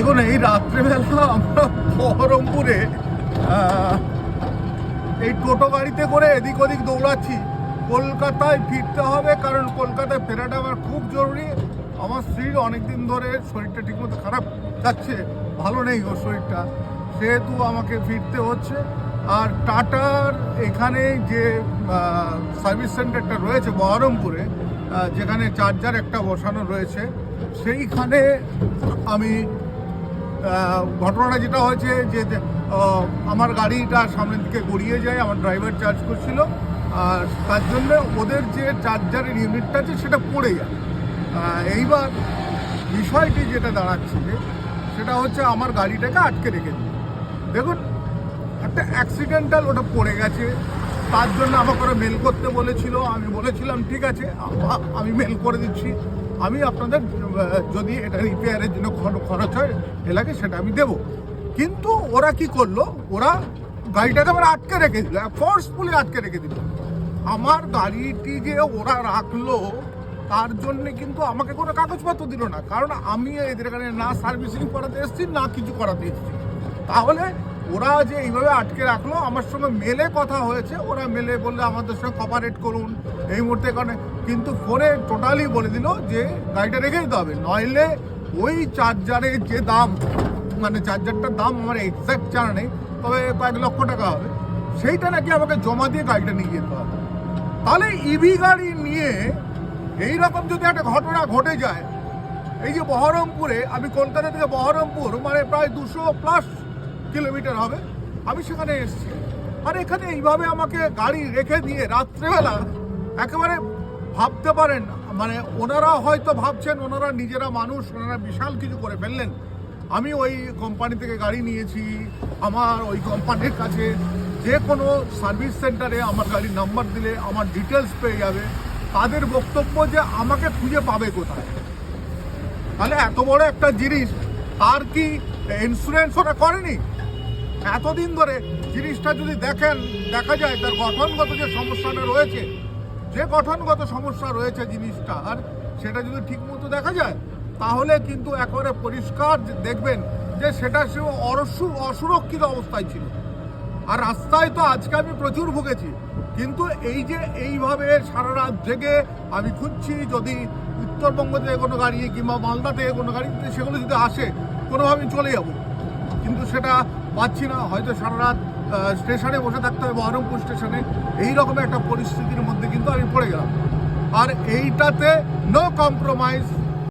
দেখুন, এই রাত্রেবেলা আমরা বহরমপুরে এই টোটো গাড়িতে করে এদিক ওদিক দৌড়াচ্ছি। কলকাতায় ফিরতে হবে, কারণ কলকাতায় ফেরাটা আমার খুব জরুরি। আমার স্ত্রীর অনেকদিন ধরে শরীরটা ঠিকমতো খারাপ যাচ্ছে, ভালো নেই ওর শরীরটা। সেহেতু আমাকে ফিরতে হচ্ছে। আর টাটার এখানে যে সার্ভিস সেন্টারটা রয়েছে বহরমপুরে যেখানে চার্জার একটা বসানো রয়েছে, সেইখানে আমি ঘটনাটা যেটা হয়েছে যে আমার গাড়িটা সামনের দিকে গড়িয়ে যায়, আমার ড্রাইভার চার্জ করছিল, আর তার জন্য ওদের যে চার্জারের ইউনিটটা আছে সেটা পড়ে যায়। এইবার বিষয়টি যেটা দাঁড়াচ্ছে সেটা হচ্ছে আমার গাড়িটাকে আটকে রেখে দিল। দেখুন, একটা অ্যাক্সিডেন্টাল ওটা পড়ে গেছে, তার জন্য আমাকে মেল করতে বলেছিল, আমি বলেছিলাম, ঠিক আছে আমি মেল করে দিচ্ছি। আমি আপনাদের যদি এটা রিপেয়ারের জন্য খর- খরচ হয়, এ লাগে, সেটা আমি দেবো। কিন্তু ওরা কি করল? ওরা গাড়িটাকে আবার আটকে রেখে দিল ফোর্সফুলি আটকে রেখে দিল। আমার গাড়িটি যে ওরা রাখল, তার জন্য কিন্তু আমাকে কোনো কাগজপত্র দিল না। কারণ আমি এদের এখানে না সার্ভিসিং করাতে এসেছি, না কিছু করাতে এসেছি। তাহলে ওরা যে এইভাবে আটকে রাখল, আমার সঙ্গে মেলে কথা হয়েছে, ওরা মেলে বললে আমাদের সঙ্গে কপারেট করুন এই মুহূর্তে কারণে। কিন্তু ফোনে টোটালি বলে দিল যে গাড়িটা রেখে দিতে হবে, নইলে ওই চার্জারের যে দাম মানে চার্জারটার দাম আমার এক্স্যাক্ট জানা নেই, তবে কয়েক লক্ষ টাকা হবে, সেইটা নাকি আমাকে জমা দিয়ে গাড়িটা নিয়ে যেতে হবে। তাহলে ইভি গাড়ি নিয়ে এই রকম যদি একটা ঘটনা ঘটে যায়, এই যে বহরমপুরে, আমি কলকাতা থেকে বহরমপুর মানে প্রায় দুশো প্লাস কিলোমিটার হবে। আমি সেখানে এসেছি। আর এখানে এইভাবে আমাকে গাড়ি রেখে দিয়ে রাত্রেবেলা একেবারে ভাবতে পারেন মানে ওনারা হয়তো ভাবছেন, ওনারা নিজেরা মানুষ, ওনারা বিশাল কিছু করে ফেললেন। আমি ওই কোম্পানি থেকে গাড়ি নিয়েছি, আমার ওই কোম্পানির কাছে যে কোনো সার্ভিস সেন্টারে আমার গাড়ির নাম্বার দিলে, আমার ডিটেলস পেয়ে যাবে। তাদের বক্তব্য যে আমাকে খুঁজে পাবে কোথায়? তাহলে এত বড় একটা জিনিস, তার কি ইন্স্যুরেন্স ওরা করেনি? এতদিন ধরে জিনিসটা যদি দেখেন, দেখা যায় তার গঠনগত যে সমস্যাটা রয়েছে, যে গঠনগত সমস্যা রয়েছে জিনিসটা, আর সেটা যদি ঠিক মতো দেখা যায়, তাহলে কিন্তু একেবারে পরিষ্কার দেখবেন যে সেটা সে অরসু, অসুরক্ষিত অবস্থায় ছিল। আর রাস্তায় তো আজকে আমি প্রচুর ভুগেছি, কিন্তু এই যে এইভাবে সারা রাত জেগে আমি খুঁজছি যদি উত্তরবঙ্গ থেকে কোনো গাড়ি কিংবা মালদা থেকে কোনো গাড়ি, সেগুলো যদি আসে কোনোভাবে চলে যাব। কিন্তু সেটা পাচ্ছি না, হয়তো সারা রাত স্টেশনে বসে থাকতে হবে, বহরমপুর স্টেশনে। এই রকম একটা পরিস্থিতির মধ্যে কিন্তু আমি পড়ে গেলাম। আর এইটাতে নো কম্প্রোমাইজ